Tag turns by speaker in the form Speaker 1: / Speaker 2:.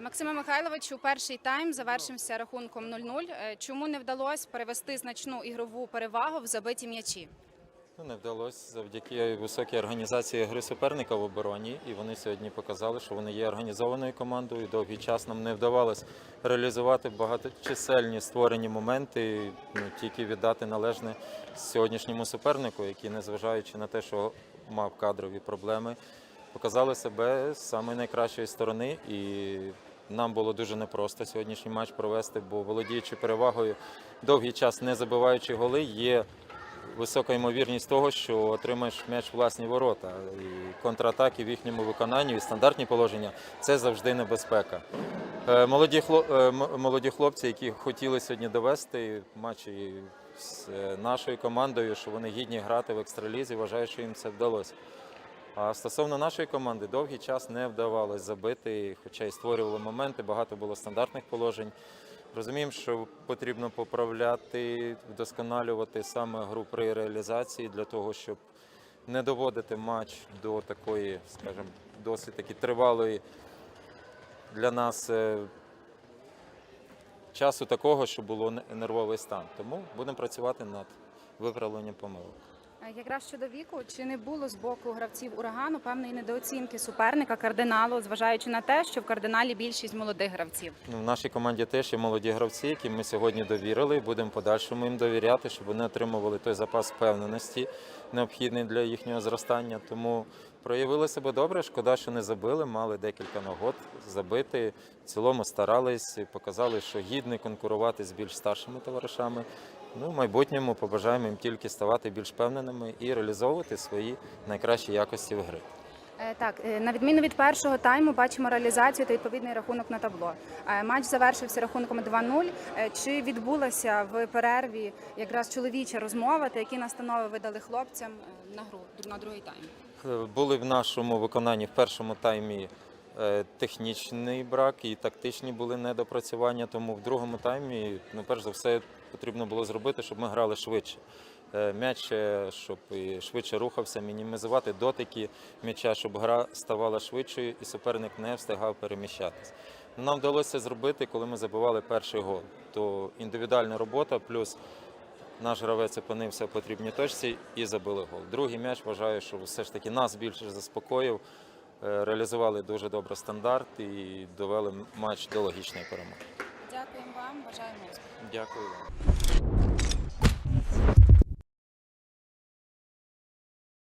Speaker 1: Максиме Михайловичу, перший тайм завершився рахунком 0-0. Е, Чому не вдалося перевести значну ігрову перевагу в забиті м'ячі?
Speaker 2: Ну, не вдалося завдяки високій організації гри суперника в обороні. І вони сьогодні показали, що вони є організованою командою. Довгий час нам не вдавалось реалізувати багаточисельні створені моменти, ну, тільки віддати належне сьогоднішньому супернику, який, незважаючи на те, що мав кадрові проблеми, показали себе з самої найкращої сторони. І нам було дуже непросто сьогоднішній матч провести, бо володіючи перевагою довгий час не забиваючи голи, є висока ймовірність того, що отримаєш м'яч власні ворота. І контратаки в їхньому виконанні, і стандартні положення це завжди небезпека. Е, Молоді, е, молоді хлопці, які хотіли сьогодні довести матчі з нашою командою, що вони гідні грати в екстралізі, вважаю, що їм це вдалося. А стосовно нашої команди, довгий час не вдавалось забити, хоча й створювали моменти, багато було стандартних положень. Розуміємо, що потрібно поправляти, вдосконалювати саме гру при реалізації для того, щоб не доводити матч до такої, скажімо, досить таки тривалої для нас е, часу такого, що було не- нервовий стан. Тому будемо працювати над виправленням помилок.
Speaker 1: Е, Якраз щодо віку, чи не було з боку гравців урагану певної недооцінки суперника кардиналу, зважаючи на те, що в кардиналі більшість молодих гравців?
Speaker 2: Ну, в нашій команді теж є молоді гравці, яким ми сьогодні довірили. Будемо подальшому їм довіряти, щоб вони отримували той запас впевненості, необхідний для їхнього зростання. Тому проявили себе добре. Шкода, що не забили. Мали декілька нагод забити. В цілому старались, показали, що гідні конкурувати з більш старшими товаришами. Ну, в майбутньому побажаємо їм тільки ставати більш впевненими і реалізовувати свої найкращі якості в гри.
Speaker 1: Е, Так, е, на відміну від першого тайму, бачимо реалізацію та відповідний рахунок на табло. Е, Матч завершився рахунком 2-0. Е, Чи відбулася в перерві якраз чоловіча розмова, та які настанови видали хлопцям на гру на другий тайм?
Speaker 2: Були в нашому виконанні в першому таймі технічний брак і тактичні були недопрацювання. Тому в другому таймі, ну, перш за все, потрібно було зробити, щоб ми грали швидше. Е, М'яч, е, щоб швидше рухався, мінімізувати дотики м'яча, щоб гра ставала швидшою і суперник не встигав переміщатись. Нам вдалося зробити, коли ми забивали перший гол. То індивідуальна робота плюс наш гравець опинився в потрібній точці і забили гол. Другий м'яч вважаю, що все ж таки нас більше заспокоїв. Е, Реалізували дуже добре стандарт і довели матч до логічної перемоги.
Speaker 1: Дякуємо вам, бажаємо успіху.
Speaker 2: Дякую вам.